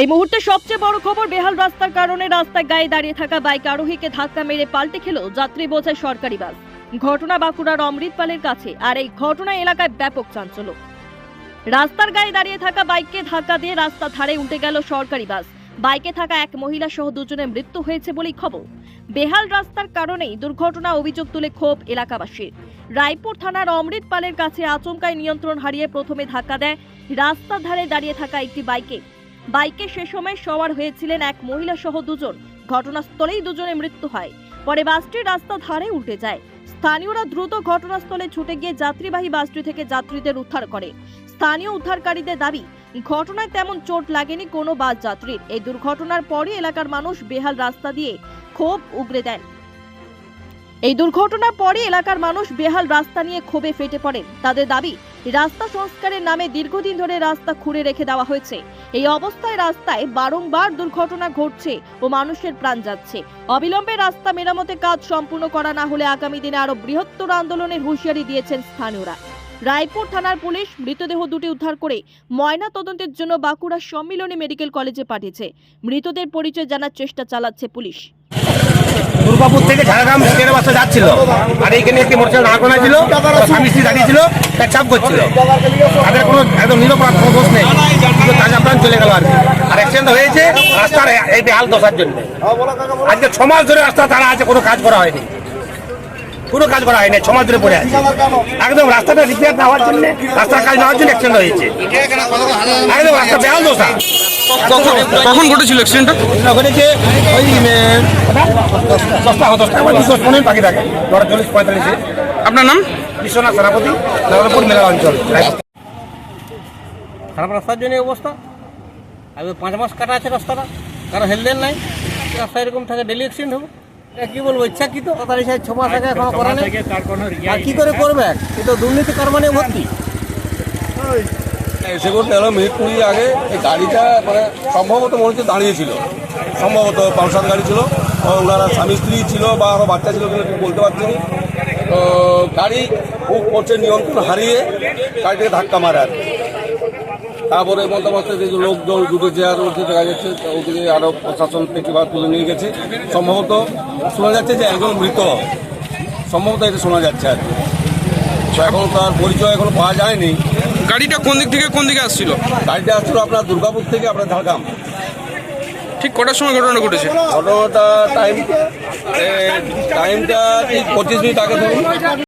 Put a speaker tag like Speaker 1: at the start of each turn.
Speaker 1: এই মুহূর্তে সবচেয়ে বড় খবর বেহাল রাস্তার কারণে রাস্তায় গায়ে দাঁড়িয়ে থাকা বাইক আরোহীকে ধাক্কা মেরে পাল্টে খেল যাত্রী বোঝায় সরকারি বাস। ঘটনা বাঁকুড়ার অমৃতপালের কাছে, আর এই ঘটনা এলাকায় ব্যাপক চাঞ্চল্য। রাস্তার গায়ে দাঁড়িয়ে থাকা বাইককে ধাক্কা দিয়ে রাস্তা ধারে উঠে গেল সরকারি বাস। বাইকে থাকা এক মহিলা সহ দুজনের মৃত্যু হয়েছে বলেই খবর। বেহাল রাস্তার কারণেই দুর্ঘটনা অভিযোগ তুলে ক্ষোভ এলাকাবাসীর। রায়পুর থানার অমৃতপালের কাছে আচমকায় নিয়ন্ত্রণ হারিয়ে প্রথমে ধাক্কা দেয় রাস্তার ধারে দাঁড়িয়ে থাকা একটি বাইকে। বাইকে সে সময় সওয়ার হয়েছিলেন এক মহিলা সহ দুজন। ঘটনাস্থলেই দুজনের মৃত্যু হয়। পরে বাসটি রাস্তা ধারে উল্টে যায়। স্থানীয়রা দ্রুত ঘটনাস্থলে ছুটে গিয়ে যাত্রীবাহী বাসটি থেকে যাত্রীদের উদ্ধার করে। স্থানীয় উদ্ধারকারীদের দাবি, ঘটনায় তেমন চোট লাগেনি কোনো বাস যাত্রীর। এই দুর্ঘটনার পরই এলাকার মানুষ বেহাল রাস্তা দিয়ে ক্ষোভ উগরে দেন। এই দুর্ঘটনার পরে এলাকার মানুষ বেহাল রাস্তা নিয়ে ক্ষোভে ফেটে পড়েন। তাদের দাবি রাস্তা সংস্কারের নামে দীর্ঘদিন ধরে রাস্তা খুঁড়ে রেখে দেওয়া হয়েছে। এই অবস্থায় রাস্তায় বারংবার দুর্ঘটনা ঘটছে ও মানুষের প্রাণ যাচ্ছে। অবিলম্বে রাস্তা মেরামতের কাজ সম্পূর্ণ করা না হলে আগামী দিনে আরও বৃহত্তর আন্দোলনের হুঁশিয়ারি দিয়েছেন স্থানীয়রা। রায়পুর থানার পুলিশ মৃতদেহ দুটি উদ্ধার করে ময়না তদন্তের জন্য বাঁকুড়া সম্মিলনী মেডিকেল কলেজে পাঠিয়েছে। মৃতদের পরিচয় জানার চেষ্টা চালাচ্ছে পুলিশ।
Speaker 2: দুর্গাপুর থেকে ঝাড়গ্রাম ট্রেনে বাসে যাচ্ছিল। আর এইখানে একটি মোটরসাইকেল দাঁড় করা ছিল স্বামী স্ত্রী দাঁড়িয়ে ছিল তার চাপ করছিল। তাদের কোনো একদম নিরপরাধ কোনো দোষ নেই কিন্তু তাজা প্রাণ চলে গেল আর কি। আর অ্যাক্সিডেন্ট হয়েছে রাস্তার এই বেহাল দশার জন্য। আজকে ছ মাস ধরে রাস্তা তারা আছে কোনো কাজ করা হয়নি। কোনো কাজ করা হয়নি ছ মাস ধরে পড়ে আছে। একদম রাস্তাটা রিপেয়ার না হওয়ার জন্য রাস্তার কাজ না হওয়ার জন্য অ্যাক্সিডেন্ট হয়েছে। একদম রাস্তা বেহাল দশা।
Speaker 3: কখন ঘটেছিল অ্যাক্সিডেন্টটা
Speaker 2: ঘটেছে ওই দশটা দশটা। আমার দুশো পনেরো পাখি থাকে নটা চল্লিশ পঁয়তাল্লিশে।
Speaker 3: আপনার নাম?
Speaker 2: বিশ্বনাথ সেনাপতি নগরপুর মেলা অঞ্চল।
Speaker 4: খারাপ রাস্তার জন্য এই অবস্থা। আর পাঁচ মাস কাটা আছে রাস্তাটা। কারও হেলদেন নাই। রাস্তা এরকম থাকে ডেলি অ্যাক্সিডেন্ট হবে। কি বলব ইচ্ছাকৃত তাড়াতাড়ি সাহেব ছ মাস আগে এখনও করা নেই আর কি করে করবে? এ তো দুর্নীতি কারমানে ভর্তি।
Speaker 5: এসে করতে হলো, মিনিট কুড়ি আগে এই গাড়িটা মানে সম্ভবত মনে হচ্ছে দাঁড়িয়েছিল। সম্ভবত পালসার গাড়ি ছিল ওনারা স্বামী স্ত্রী ছিল বা আরও বাচ্চা ছিল কিনা বলতে পারছি না। তো গাড়ি খুব করছে নিয়ন্ত্রণ হারিয়ে গাড়িটাকে ধাক্কা মারে আর। তারপরে মধ্যমাস্তে যে লোকজন জুটেছে আর ওদিকে দেখা যাচ্ছে ওদিকে আরও প্রশাসন থেকে বা তুলে নিয়ে গেছে। সম্ভবত শোনা যাচ্ছে যে একজন মৃত। সম্ভবত এটা শোনা যাচ্ছে আর কি। এখন তার পরিচয় এখনও পাওয়া যায়নি।
Speaker 3: গাড়িটা কোন দিক থেকে কোন দিকে আসছিল?
Speaker 5: গাড়িটা আসছিল আপনার দুর্গাপুর থেকে আপনার ঝাড়গ্রাম।
Speaker 3: ঠিক কটার সময় ঘটনা ঘটেছে?
Speaker 5: ঘটনাটা টাইম টাইমটা ঠিক পঁচিশ মিনিট আগে ধরুন।